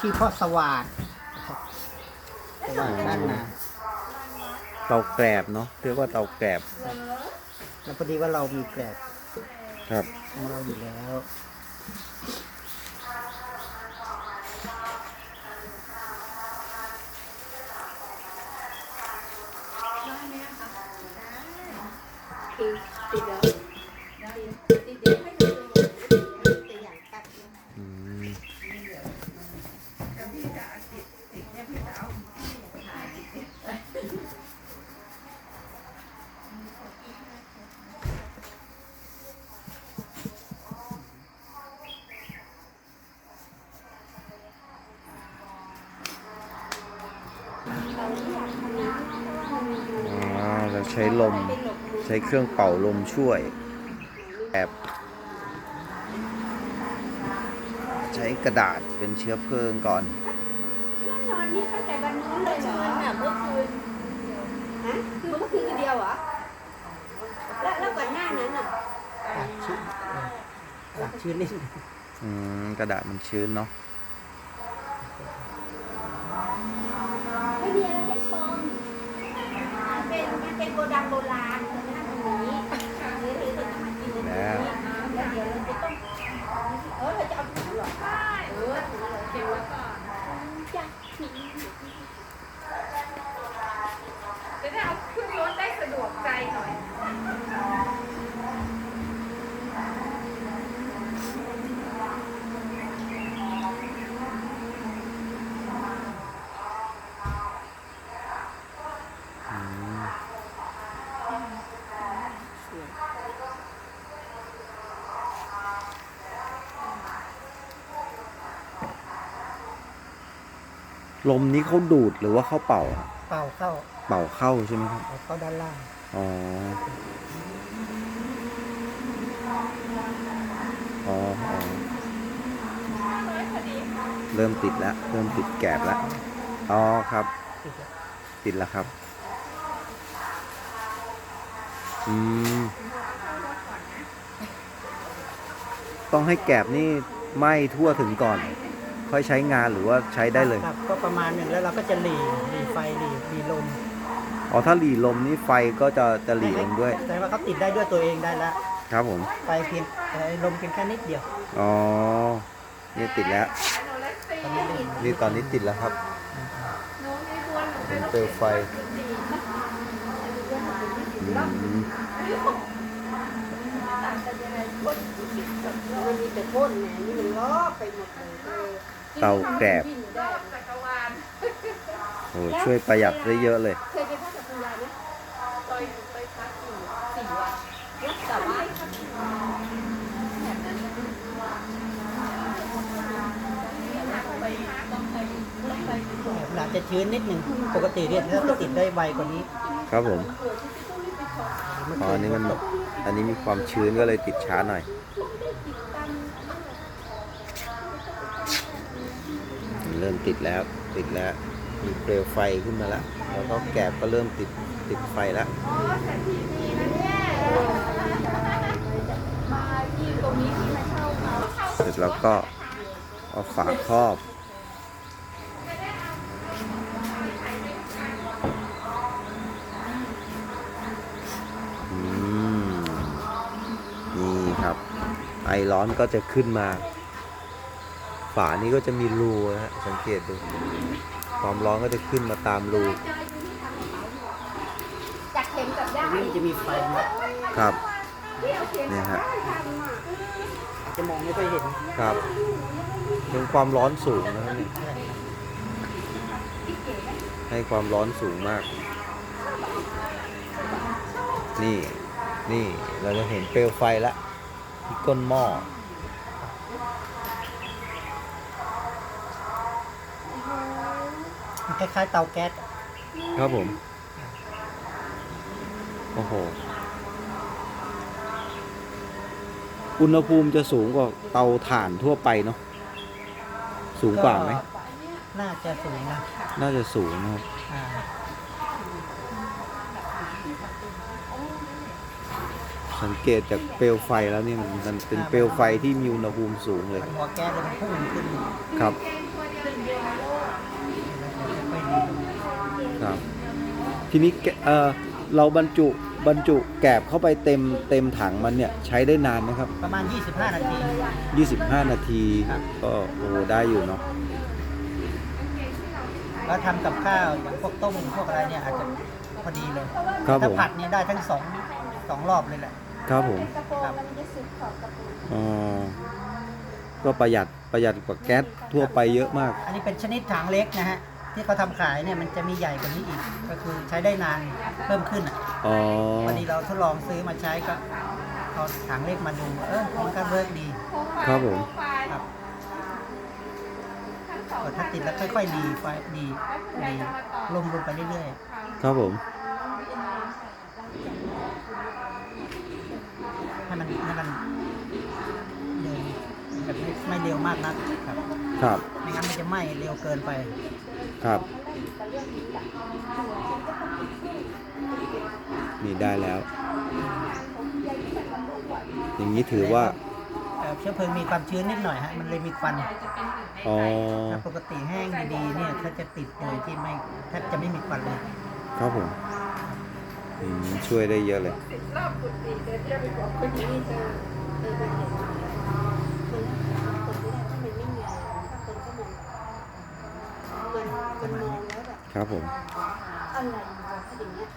ชื่อพ่อสว่านนะครับสว่านด้านนาเตาแกรบเนาะเรียกว่าเตาแกรบแล้วพอดีว่าเรามีแกลบครับของเราอยู่แล้ว ใช้ลม ใช้เครื่องเป่าลมช่วย แอบใช้กระดาษเป็นเชื้อเพลิงก่อนนอนนี่ตั้งแต่วันนู้นเลยเหรอเมื่อคืนฮะคือเมื่อคืนคืนเดียวเหรอแล้วแล้วก่อนหน้านั้นอะปากชื้นปากชื้นนิดนึงอืมกระดาษมันชื้นเนาะ ไม่มีอะไรให้ชมมันเป็นมันเป็นโกดังโบราณตรงนั้นตรงนี้หรือหรือจะมากินตรงนี้แล้วเดี๋ยวเราจะต้องเออเราจะเอาถุงเหรอใช่เออถุงเหรอเก็บไว้ก่อนจ้ะ จะได้เอาขึ้นรถได้สะดวกใจหน่อย อืม ลมนี้เขาดูดหรือว่าเขาเป่าอะเป่าเข้าเป่าเข้าใช่ไหมครับเอาเข้าด้านล่างอ๋อ อ๋ออ๋อเริ่มติดแล้ว เริ่มติดแกบแล้ว อ๋อครับ ติดแล้วติดแล้วครับ อืม ต้องให้แกบนี่ไหม้ทั่วถึงก่อน ค่อยใช้งานหรือว่าใช้ได้เลยครับก็ประมาณหนึ่งแล้วเราก็จะหลีหลีไฟหลีหลีลมอ๋อถ้าหลีลมนี่ไฟก็จะจะหลีลงด้วยแต่ว่าเขาติดได้ด้วยตัวเองได้แล้วครับผมไฟเพียงเอ่อลมเพียงแค่นิดเดียวอ๋อนี่ติดแล้วตอนนี้ได้ยินนี่ตอนนี้ติดแล้วครับหนูมีควรหนูเป็นเปลวไฟอืมมันมีแต่พ่นไงนี่มันล้อไปหมดเลย เตาแกรบวิ่งได้จักรวาลโอ้ช่วยประหยัดได้เยอะเลย เคยไปพักกับคุณยายไหมเคยไปพักอยู่สี่วันแต่ว่าหลาจะชื้นนิดหนึ่งปกติเนี่ยถ้าจะติดได้ไวกว่านี้ ครับผมอ๋ออันนี้มันอันนี้มีความชื้นก็เลยติดช้าหน่อย เริ่มติดแล้วติดแล้วมีเปลวไฟขึ้นมาแล้วแล้วก็แกบก็เริ่มติดติดไฟแล้วเช่าเขาเสร็จแล้วก็เอาฝาครอบอืมนี่ครับ ไอร้อนก็จะขึ้นมา ฝานี้ก็จะมีรูนะฮะสังเกตดู ความร้อนก็จะขึ้นมาตามรูจากเข็มกับย่านี่มันจะมีไฟนะครับเนี่ยฮะจะมองไม่ค่อยเห็นครับเป็นความร้อนสูงนะครับเนี่ยให้ความร้อนสูงมาก นี่นี่เราจะเห็นเปลวไฟแล้วที่ก้นหม้อ มัน คล้ายๆเตาแก๊สครับผม โอ้โห อุณหภูมิจะสูงกว่าเตาถ่านทั่วไปเนาะ สูงกว่าไหม น่าจะสูงนะน่าจะสูงนะครับ อ่าสังเกตจากเปลวไฟแล้วนี่มันมันเป็นเปลวไฟที่มีอุณหภูมิสูงเลย หัวแก๊สเลยมันพุ่งขึ้น ครับแกงควรจะเดียว ครับ ทีนี้แกเออเราบรรจุบรรจุแกบเข้าไปเต็มเต็มถังมันเนี่ยใช้ได้นานไหมครับ ประมาณ 25 นาที 25 นาทีครับ ก็โอ้ได้อยู่เนาะแล้วทำกับข้าวอย่างพวกต้มพวกอะไรเนี่ยอาจจะพอดีเลยครับผถ้ามผัดเนี่ยได้ทั้งสองสองรอบเลยแหละ ครับผมกระโปรงแล้วมันจะสึกขอบกระโปรงอ๋อก็ประหยัดประหยัดกว่าแก๊สทั่วไปเยอะมากอันนี้เป็นชนิดถังเล็กนะฮะ ที่เขาทำขายเนี่ยมันจะมีใหญ่กว่านี้อีก ก็คือใช้ได้นานเพิ่มขึ้นอะอ๋อพอดีเราทดลองซื้อมาใช้ก็เอาถังเล็กมาดูเออมันก็เวิร์กดีครับผม ครับก็ถ้าติดแล้วค่อยๆดีไฟดีดีลงลงไปเรื่อยครับผม ๆให้มันให้มันเดิน แบบไม่ไม่เร็วมากนักครับครับไม่งั้นมันจะไหม้เร็วเกินไป ครับ นี่ได้แล้ว อย่างนี้ถือว่าเอ่อเชื้อเพลิงมีความชื้นนิดหน่อยฮะมันเลยมีควันอ๋อถ้าปกติแห้งดีๆเนี่ยถ้าจะติดเลยที่ไม่แทบจะไม่มีควันเลยครับผมอืมช่วยได้เยอะเลย รอบกุฏิเดี๋ยวจะไปบอกคนนี้เจอเออเป็นอย่างนี้มันคนไม่ได้ถ้ามันไม่มีอะไรถ้าคนก็มองมันมันมองแล้วแบบ ครับผมอะไรวะถ้าอย่างเงี้ย